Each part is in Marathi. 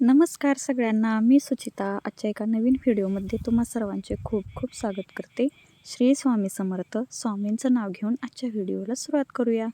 नमस्कार सगळ्यांना मी सुचिता. आजच्या एका नवीन व्हिडिओमध्ये तुम्हा सर्वांचे खूप खूप स्वागत करते. श्री स्वामी समर्थ स्वामींचं नाव घेऊन आजच्या व्हिडिओला सुरुवात करूया.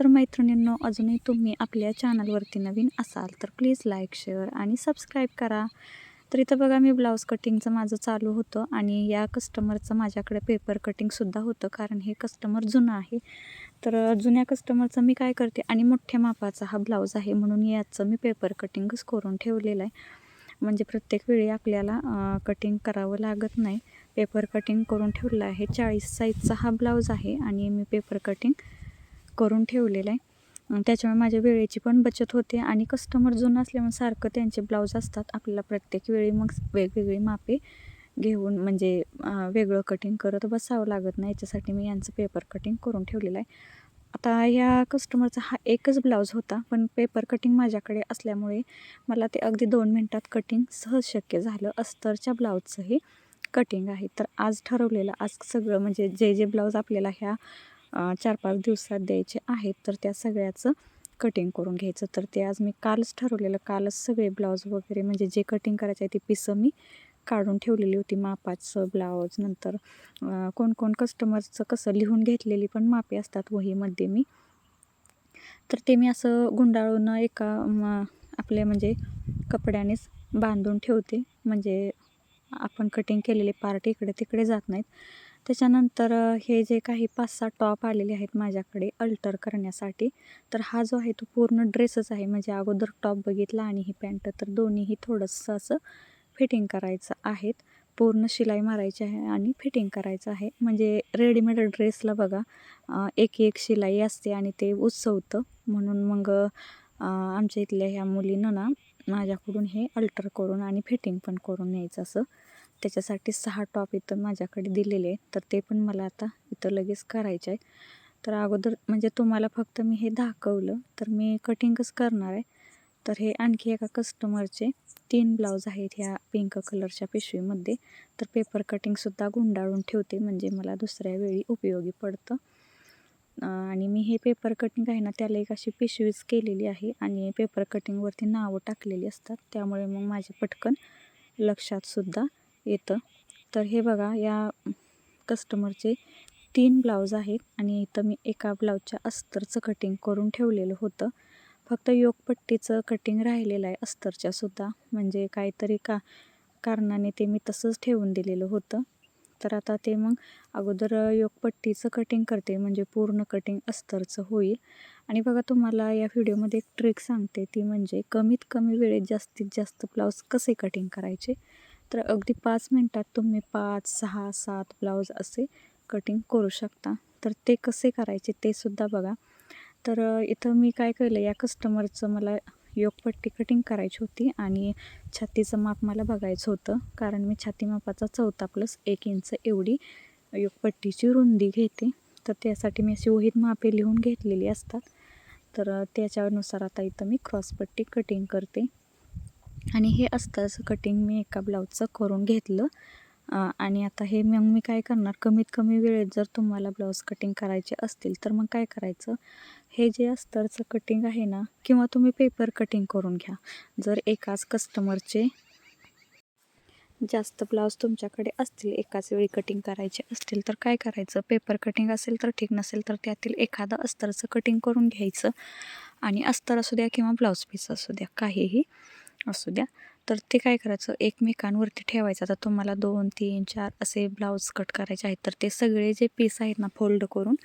तर मैत्रिणींनो अजूनही तुम्ही आपल्या चॅनलवरती नवीन असाल तर प्लीज लाईक शेअर आणि सबस्क्राईब करा. तर इथं बघा मी ब्लाऊज कटिंगचं माझं चालू होतं आणि या कस्टमरचं माझ्याकडे पेपर कटिंगसुद्धा होतं कारण हे कस्टमर जुनं आहे. तर जुन्या कस्टमरचं मी काय करते आणि मोठ्या मापाचा हा ब्लाऊज आहे म्हणून याचं मी पेपर कटिंगच करून ठेवलेलं आहे. म्हणजे प्रत्येक वेळी आपल्याला कटिंग करावं लागत नाही. पेपर कटिंग करून ठेवलं आहे. चाळीस साईजचा हा ब्लाऊज आहे आणि मी पेपर कटिंग करून ठेवलेलं आहे. त्याच्यामुळे माझ्या वेळेची पण बचत होते आणि कस्टमर जुनं असल्यामुळे सारखं त्यांचे ब्लाऊज असतात. आपल्याला प्रत्येक वेळी मग वेगवेगळी मापे घेऊन म्हणजे वेगळं कटिंग करत बसावं लागत नाही. याच्यासाठी मी यांचं पेपर कटिंग करून ठेवलेलं आहे. आता ह्या कस्टमरचा हा एकच ब्लाऊज होता पण पेपर कटिंग माझ्याकडे असल्यामुळे मला ते अगदी दोन मिनटात कटिंग सहज शक्य झालं. अस्तरच्या ब्लाऊजचंही कटिंग आहे. तर आज ठरवलेलं आज सगळं म्हणजे जे जे ब्लाऊज आपल्याला ह्या चार पाच दिवसात द्यायचे आहेत तर त्या सगळ्याचं कटिंग करून घ्यायचं. तर ते आज मी कालच ठरवलेलं कालच सगळे ब्लाऊज वगैरे म्हणजे जे कटिंग करायचं आहे ते पिसं मी काढून ठेवलेली होती मापाचं ब्लाऊज नंतर कोण कोण कस्टमरचं कसं लिहून घेतलेली पण मापे असतात वहीमध्ये मी. तर ते मी असं गुंडाळून एका आपले म्हणजे कपड्यानेच बांधून ठेवते. म्हणजे आपण कटिंग केलेले पार्ट इकडे तिकडे जात नाहीत. त्याच्यानंतर हे जे काही पाच सहा टॉप आलेले आहेत माझ्याकडे अल्टर करण्यासाठी तर हा जो आहे तो पूर्ण ड्रेसच आहे. म्हणजे अगोदर टॉप बघितला आणि ही पॅन्ट तर दोन्हीही थोडंसं असं फिटिंग करायचं आहेत. पूर्ण शिलाई मारायची आहे आणि फिटिंग करायचं आहे. म्हणजे रेडीमेड ड्रेसला बघा एक एक शिलाई असते आणि ते उत्सवतं म्हणून मग आमच्या इथल्या ह्या मुलीनं ना माझ्याकडून हे अल्टर करून आणि फिटिंग पण करून न्यायचं असं त्याच्यासाठी सहा टॉप इथं माझ्याकडे दिलेले आहेत. तर ते पण मला आता इथं लगेच करायचे आहे तर अगोदर म्हणजे तुम्हाला फक्त मी हे दाखवलं तर मी कटिंगच करणार आहे. तर हे आणखी एका कस्टमरचे तीन ब्लाऊज आहेत ह्या पिंक कलरच्या पिशवीमध्ये. तर पेपर कटिंगसुद्धा गुंडाळून ठेवते म्हणजे मला दुसऱ्या वेळी उपयोगी पडतं. आणि मी हे पेपर कटिंग आहे ना त्याला एक अशी पिशवीच केलेली आहे आणि पेपर कटिंगवरती नावं टाकलेली असतात. त्यामुळे मग माझे पटकन लक्षातसुद्धा येतं. तर हे बघा या कस्टमरचे तीन ब्लाऊज आहेत आणि इथं मी एका ब्लाऊजच्या अस्तरचं कटिंग करून ठेवलेलं होतं. फक्त योगपट्टीचं कटिंग राहिलेलं आहे अस्तरच्यासुद्धा म्हणजे काहीतरी का कारणाने ते मी तसंच ठेवून दिलेलं होतं. तर आता ते मग अगोदर योगपट्टीचं कटिंग करते म्हणजे पूर्ण कटिंग अस्तरचं होईल. आणि बघा तुम्हाला या व्हिडिओमध्ये एक ट्रिक सांगते ती म्हणजे कमीत कमी वेळेत जास्तीत जास्त ब्लाऊज कसे कटिंग करायचे? तर अगदी पाच मिनटात तुम्ही पाच सहा सात ब्लाऊज असे कटिंग करू शकता. तर ते कसे करायचे ते सुद्धा बघा. तर इथं मी काय केलं या कस्टमरचं मला योगपट्टी कटिंग करायची होती आणि छातीचं माप मला बघायचं होतं. कारण मी छाती मापाचा चौथा प्लस एक इंच एवढी योगपट्टीची रुंदी घेते. तर त्यासाठी मी अशी ओहित मापे लिहून घेतलेली असतात. तर त्याच्यानुसार आता इथं मी क्रॉसपट्टी कटिंग करते. आणि हे असं कटिंग मी एका ब्लाऊजचं करून घेतलं. आणि आता हे मग मी काय करणार कमीत कमी वेळेत जर तुम्हाला ब्लाऊज कटिंग करायचे असतील तर मग काय करायचं? हे जे अस्तरचं कटिंग आहे ना किंवा तुम्ही पेपर कटिंग करून घ्या. जर एकाच कस्टमरचे जास्त ब्लाऊज तुमच्याकडे असतील एकाच वेळी कटिंग करायचे असतील तर काय करायचं? पेपर कटिंग असेल तर ठीक नसेल तर त्यातील एखादं अस्तरचं कटिंग करून घ्यायचं. आणि अस्तर असू द्या किंवा ब्लाऊज पीस असू द्या काहीही. असू द्या. तर ते काय करायचं? एकमेकांवरती ठेवायचं. आता तुम्हाला दोन तीन चार असे ब्लाऊज कट करायचे आहेत. तर ते सगळे जे पीस आहेत ना फोल्ड करून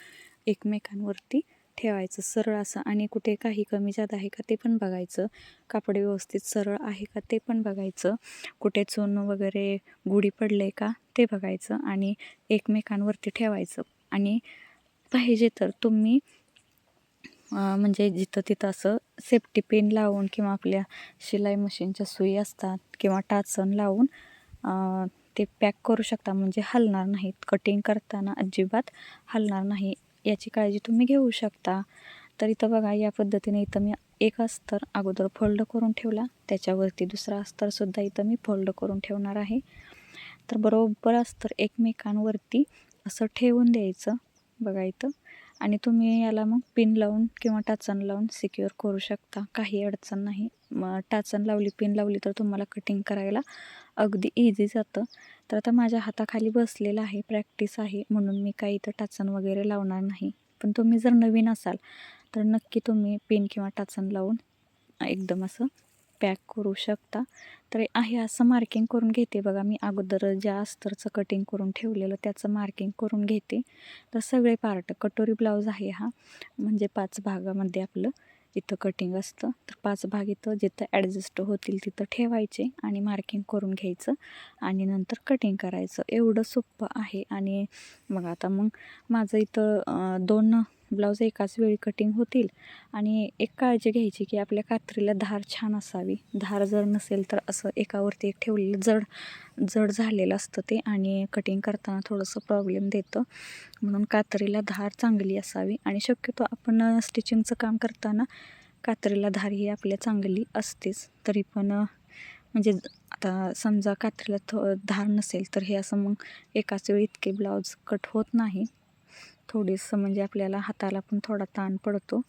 एकमेकांवरती ठेवायचं. सरळ असं आणि कुठे काही कमी जात आहे का ते पण बघायचं. कापड व्यवस्थित सरळ आहे का ते पण बघायचं. कुठे चून वगैरे गुढी पडले का ते बघायचं आणि एकमेकांवरती ठेवायचं. आणि पाहिजे तर तुम्ही म्हणजे जिथं तिथं असं सेफ्टी पिन लावून किंवा आपल्या शिलाई मशीनच्या सुई असतात किंवा टाचन लावून ते पॅक करू शकता. म्हणजे हलणार नाहीत. कटिंग करताना अजिबात हलणार नाही. याची काळजी तुम्ही घेऊ शकता. तर इथं बघा या पद्धतीने इथं मी एक अस्तर अगोदर फोल्ड करून ठेवला. त्याच्यावरती दुसरा अस्तरसुद्धा इथं मी फोल्ड करून ठेवणार आहे. तर बरोबर अस्तर एकमेकांवरती असं ठेवून द्यायचं. बघा इथं. आणि तुम्ही याला मग पिन लावून किंवा टाचन लावून सिक्युअर करू शकता. काही अडचण नाही. मग टाचन लावली पिन लावली तर तुम्हाला कटिंग करायला अगदी इझी जातं. तर आता माझ्या हाताखाली बसलेलं आहे प्रॅक्टिस आहे म्हणून मी काही इथं टाचन वगैरे लावणार नाही. पण तुम्ही जर नवीन असाल तर नक्की तुम्ही पिन किंवा टाचन लावून एकदम असं पॅक करू शकता. तर आहे असं मार्किंग करून घेते बघा मी. अगोदर ज्या अस्तरचं कटिंग करून ठेवलेलं त्याचं मार्किंग करून घेते. तर सगळे पार्ट कटोरी ब्लाऊज आहे हा. म्हणजे पाच भागामध्ये आपलं इथं कटिंग असतं. तर पाच भाग इथं जिथं ॲडजस्ट होतील तिथं ठेवायचे आणि मार्किंग करून घ्यायचं आणि नंतर कटिंग करायचं. एवढं सोपं आहे आणि मग आता मग माझं इथं दोन ब्लाऊज एकाच वेळी कटिंग होतील. आणि एक काळजी घ्यायची की आपल्या कात्रीला धार छान असावी. धार जर नसेल तर असं एकावरती एक ठेवलेलं जड जड झालेलं असतं ते आणि कटिंग करताना थोडंसं प्रॉब्लेम देतं. म्हणून कात्रीला धार चांगली असावी आणि शक्यतो आपण स्टिचिंगचं काम करताना कात्रीला धार ही आपल्या चांगली असतेच. तरी पण म्हणजे आता समजा कात्रीला थो धार नसेल तर हे असं मग एकाच वेळी इतके ब्लाऊज कट होत नाही. थोडीसं म्हणजे आपल्याला हाताला पण थोडा ताण पडतो.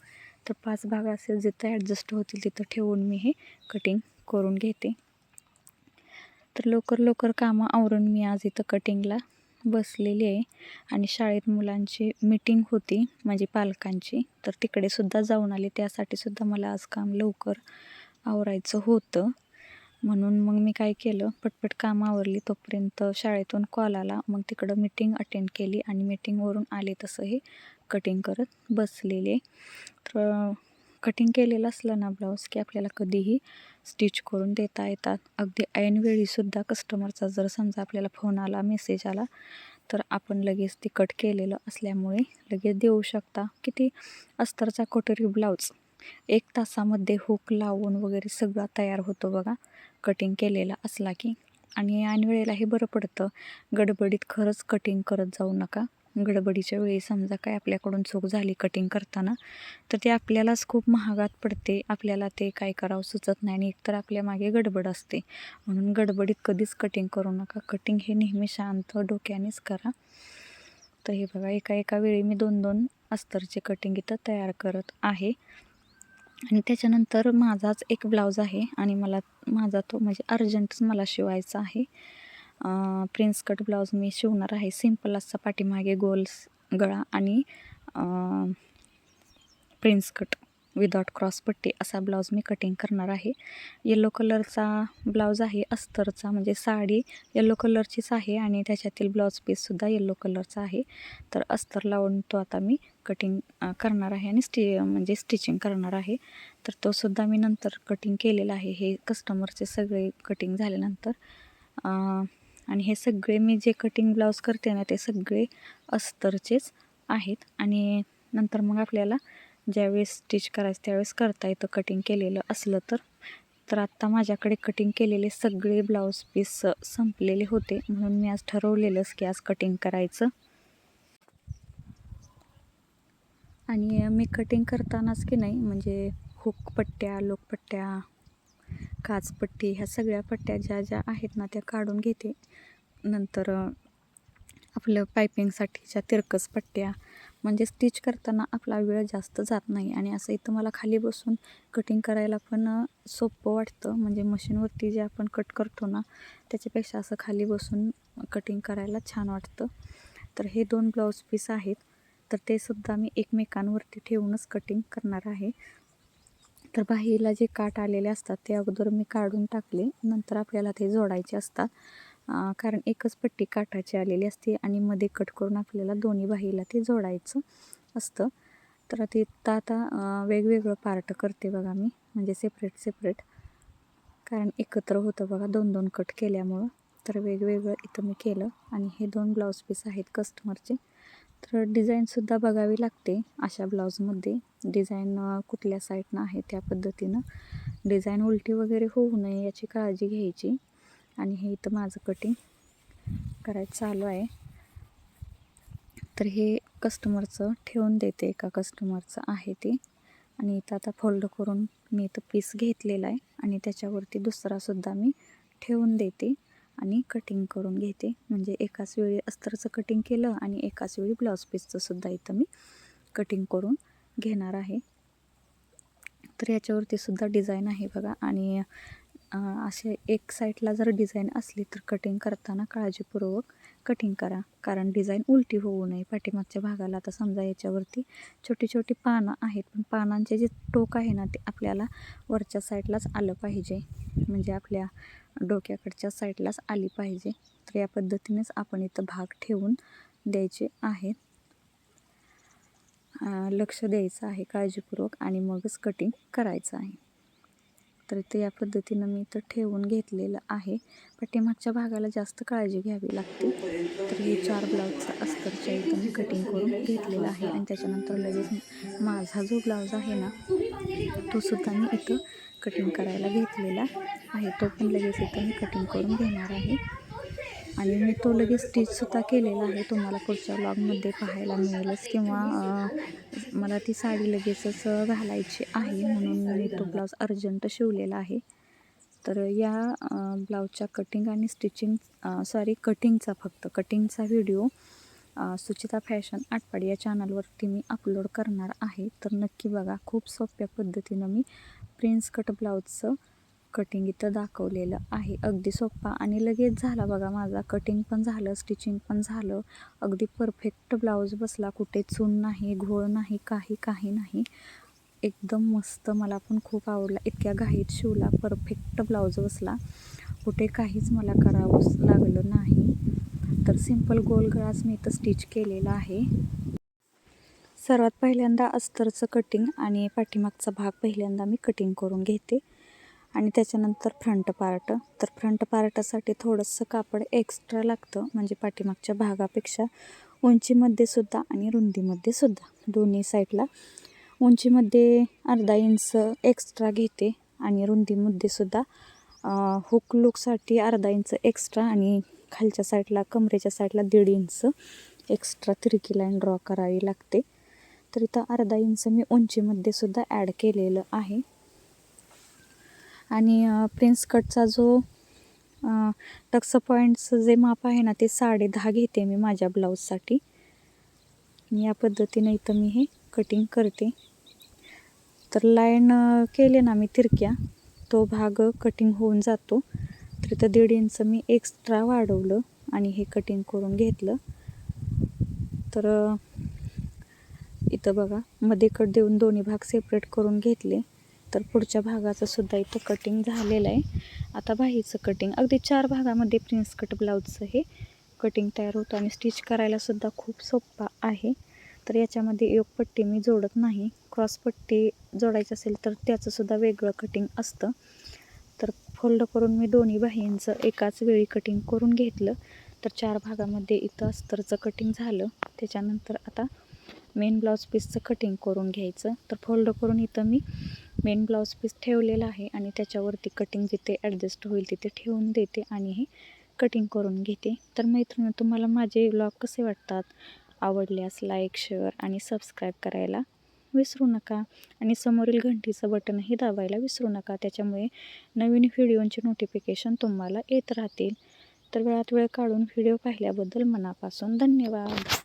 तर पाच भाग असेल जिथं ॲडजस्ट होतील तिथं ठेवून मी हे कटिंग करून घेते. तर लवकर लवकर कामं आवरून मी आज इथं कटिंगला बसलेली आहे. आणि शाळेत मुलांची मीटिंग होती म्हणजे पालकांची. तर तिकडे सुद्धा जाऊन आले. त्यासाठी सुद्धा मला आज काम लवकर आवरायचं होतं. म्हणून मग मी काय केलं पटपट काम आवरली तोपर्यंत शाळेतून कॉल आला. मग तिकडं मीटिंग अटेंड केली आणि मीटिंगवरून आले तसं हे कटिंग करत बसलेले. तर कटिंग केलेलं असलं ना ब्लाऊज की आपल्याला कधीही स्टिच करून देता येतात. अगदी ऐनवेळीसुद्धा कस्टमरचा जर समजा आपल्याला फोन आला मेसेज आला तर आपण लगेच ते कट केलेलं असल्यामुळे लगेच देऊ शकता. किती अस्तरचा कोटरी ब्लाऊज एक तासामध्ये हुक लावून वगैरे सगळा तयार होतो बघा. कटिंग केलेला असला की. आणि ऐनवेळेला हे बरं पडतं. गडबडीत खरंच कटिंग करत जाऊ नका. गडबडीच्या वेळी समजा काय आपल्याकडून चूक झाली कटिंग करताना तर ते आपल्यालाच खूप महागात पडते. आपल्याला ते काय करावं सुचत नाही आणि एकतर आपल्या मागे गडबड असते. म्हणून गडबडीत कधीच कटिंग करू नका. कटिंग हे नेहमी शांत डोक्यानेच करा. तर हे बघा एका एका वेळी मी दोन दोन अस्तरचे कटिंग इथं तयार करत आहे. आणि त्याच्यानंतर माझाच एक ब्लाऊज आहे आणि मला माझा तो म्हणजे अर्जंटच मला शिवायचा आहे. प्रिन्स कट ब्लाऊज मी शिवणार आहे. सिंपल असा पाठीमागे गोल्स गळा आणि प्रिन्स कट विदाउट क्रॉस पट्टी असा ब्लाऊज मी कटिंग करणार आहे. येलो कलरचा ब्लाऊज आहे अस्तरचा म्हणजे साडी येलो कलरचीच आहे आणि त्याच्यातील ब्लाऊज पीससुद्धा येल्लो कलरचा आहे. तर अस्तर लावून तो आता मी. कटिंग करणार आहे आणि स्टि म्हणजे स्टिचिंग करणार आहे. तर तो सुद्धा मी नंतर कटिंग केलेला आहे. हे कस्टमरचे सगळे कटिंग झाल्यानंतर. आणि हे सगळे मी जे कटिंग ब्लाऊज करते ना ते सगळे अस्तरचेच आहेत. आणि नंतर मग आपल्याला ज्यावेळेस स्टिच करायचं त्यावेळेस करता येतं कटिंग केलेलं असलं तर. तर आत्ता माझ्याकडे कटिंग केलेले सगळे ब्लाऊज पीस संपलेले होते. म्हणून मी आज ठरवलेलंच की आज कटिंग करायचं. आणि मी कटिंग करतानाच की नाही म्हणजे हुक पट्ट्या लोकपट्ट्या काचपट्टी ह्या सगळ्या पट्ट्या ज्या ज्या आहेत ना त्या काढून घेते. नंतर आपलं पायपिंगसाठीच्या तिरकस पट्ट्या म्हणजे स्टिच करताना आपला वेळ जास्त जात नाही. आणि असं इथं मला खाली बसून कटिंग करायला पण सोपं वाटतं. म्हणजे मशीनवरती जे आपण कट करतो ना त्याच्यापेक्षा असं खाली बसून कटिंग करायला छान वाटतं. तर हे दोन ब्लाऊज पीस आहेत. तर ते सुद्धा मी एकमेकांवरती ठेवूनच कटिंग करणार आहे. तर बाहीला जे काट आलेले असतात ते अगोदर मी काढून टाकले. नंतर आपल्याला ते जोडायचे असतात. कारण एकच पट्टी काटाची आलेली असते आणि मध्ये कट करून आपल्याला दोन्ही बाहीला ते जोडायचं असतं. तर ते आता वेगवेगळं पार्ट करते बघा मी. म्हणजे सेपरेट सेपरेट कारण एकत्र होतं बघा दोन दोन कट केल्यामुळं. तर वेगवेगळं इथं मी केलं. आणि हे दोन ब्लाऊज पीस आहेत कस्टमरचे तर डिझाईनसुद्धा बघावी लागते अशा ब्लाऊजमध्ये. डिझाईन कुठल्या साईडनं आहे त्या पद्धतीनं. डिझाईन उलटी वगैरे होऊ नये याची काळजी घ्यायची. आणि हे इथं माझं कटिंग करायचं चालू आहे. तर हे कस्टमरचं ठेवून देते एका कस्टमरचं आहे ते. आणि इथं आता फोल्ड करून मी इथं पीस घेतलेला आहे. आणि त्याच्यावरती दुसरासुद्धा मी ठेवून देते. आणि कटिंग करून घेते. म्हणजे एकाच वेळी अस्तरचं कटिंग केलं आणि एकाच वेळी ब्लाऊज पीसचं सुद्धा इथं मी कटिंग करून घेणार आहे. तर याच्यावरती सुद्धा डिझाईन आहे बघा. आणि असे एक साईडला जर डिझाईन असली तर कटिंग करताना काळजीपूर्वक कटिंग करा कारण डिझाईन उलटी होऊ नये. पाठीमागच्या भागाला आता समजा याच्यावरती छोटी छोटी पानं आहेत पण पानांचे जे टोक आहे ना ते आपल्याला वरच्या साईडलाच आलं पाहिजे. म्हणजे आपल्या डोक्याकडच्या साईडलाच आली पाहिजे. तर या पद्धतीनेच आपण इथं भाग ठेवून द्यायचे आहेत. लक्ष द्यायचं आहे काळजीपूर्वक आणि मगच कटिंग करायचं आहे. तर ते या पद्धतीनं मी इथं ठेवून घेतलेलं आहे. पाठीमागच्या भागाला जास्त काळजी घ्यावी लागते. तर हे चार ब्लाऊजचं अस्तरच्या इथं मी कटिंग करून घेतलेलं आहे. आणि त्याच्यानंतर लगेच माझा जो ब्लाऊज आहे ना तो सुद्धा मी इथं कटिंग करायला घेतलेला आहे. तो पण लगेच इथं मी कटिंग करून घेणार आहे. आणि मी तो लगेच स्टिचसुद्धा केलेला आहे. तुम्हाला पुढच्या ब्लॉगमध्ये पाहायला मिळेलच किंवा मला ती साडी लगेचच घालायची आहे म्हणून मी तो ब्लाऊज अर्जंट शिवलेला आहे. तर या ब्लाऊजच्या कटिंग आणि स्टिचिंग सॉरी कटिंगचा फक्त कटिंगचा व्हिडिओ सुचिता फॅशन आटपाडी या चॅनलवरती मी अपलोड करणार आहे. तर नक्की बघा खूप सोप्या पद्धतीनं मी प्रिन्स कट ब्लाऊजचं कटिंग इथं दाखवलेलं आहे. अगदी सोप्पा आणि लगेच झाला बघा माझा. कटिंग पण झालं स्टिचिंग पण झालं. अगदी परफेक्ट ब्लाऊज बसला. कुठे चून नाही घोळ नाही काही काही नाही. एकदम मस्त. मला पण खूप आवडला. इतक्या घाईत शिवला. परफेक्ट ब्लाऊज बसला. कुठे काहीच मला करावंच लागलं नाही. तर सिंपल गोल गळाच मी इथं स्टिच केलेला आहे. सर्वात पहिल्यांदा अस्तरचं कटिंग आणि पाठीमागचा भाग पहिल्यांदा मी कटिंग करून घेते. आणि त्याच्यानंतर फ्रंट पार्ट. तर फ्रंट पार्टासाठी थोडंसं कापड एक्स्ट्रा लागतं म्हणजे पाठीमागच्या भागापेक्षा उंचीमध्ये सुद्धा आणि रुंदीमध्ये सुद्धा दोन्ही साईडला. उंचीमध्ये अर्धा इंच एक्स्ट्रा घेते आणि रुंदीमध्ये सुद्धा हुक लुकसाठी अर्धा इंच एक्स्ट्रा आणि खालच्या साईडला कमरेच्या साईडला दीड इंच एक्स्ट्रा तिरकी लाईन ड्रॉ करावी लागते. तर इथं अर्धा इंच मी उंचीमध्ये सुद्धा ॲड केलेलं आहे. आणि प्रिन्स कटचा जो टक्स पॉईंटचं जे माप आहे ना ते साडे दहा घेते मी माझ्या ब्लाऊजसाठी या पद्धतीने इथं मी हे कटिंग करते. तर लाईन केले ना मी तिरक्या तो भाग कटिंग होऊन जातो. तर इथं दीड इंच मी एक्स्ट्रा वाढवलं आणि हे कटिंग करून घेतलं. तर इथं बघा मध्ये कट देऊन दोन्ही भाग सेपरेट करून घेतले. तर पुढच्या भागाचं सुद्धा इथं कटिंग झालेलं आहे. आता बाहीचं कटिंग अगदी चार भागामध्ये प्रिन्स कट ब्लाऊजचं हे कटिंग तयार होतं आणि स्टिच करायला सुद्धा खूप सोपा आहे. तर याच्यामध्ये योगपट्टी मी जोडत नाही. क्रॉसपट्टी जोडायची असेल तर त्याचंसुद्धा वेगळं कटिंग असतं. तर फोल्ड करून मी दोन्ही बाहींचं एकाच वेळी कटिंग करून घेतलं. तर चार भागामध्ये इथं अस्तरचं कटिंग झालं. त्याच्यानंतर आता मेन ब्लाऊज पीसचं कटिंग करून घ्यायचं. तर फोल्ड करून इथं मी मेन ब्लाऊज पीस ठेवलेला आहे आणि त्याच्यावरती कटिंग जिथे ॲडजस्ट होईल तिथे ठेवून देते आणि हे कटिंग करून घेते. तर मैत्रिणी तुम्हाला माझे ब्लॉग कसे वाटतात? आवडल्यास लाईक शेअर आणि सबस्क्राईब करायला विसरू नका. आणि समोरील घंटीचं बटनही दाबायला विसरू नका. त्याच्यामुळे नवीन व्हिडिओंचे नोटिफिकेशन तुम्हाला येत राहतील. तर वेळात वेळ काढून व्हिडिओ पाहिल्याबद्दल मनापासून धन्यवाद.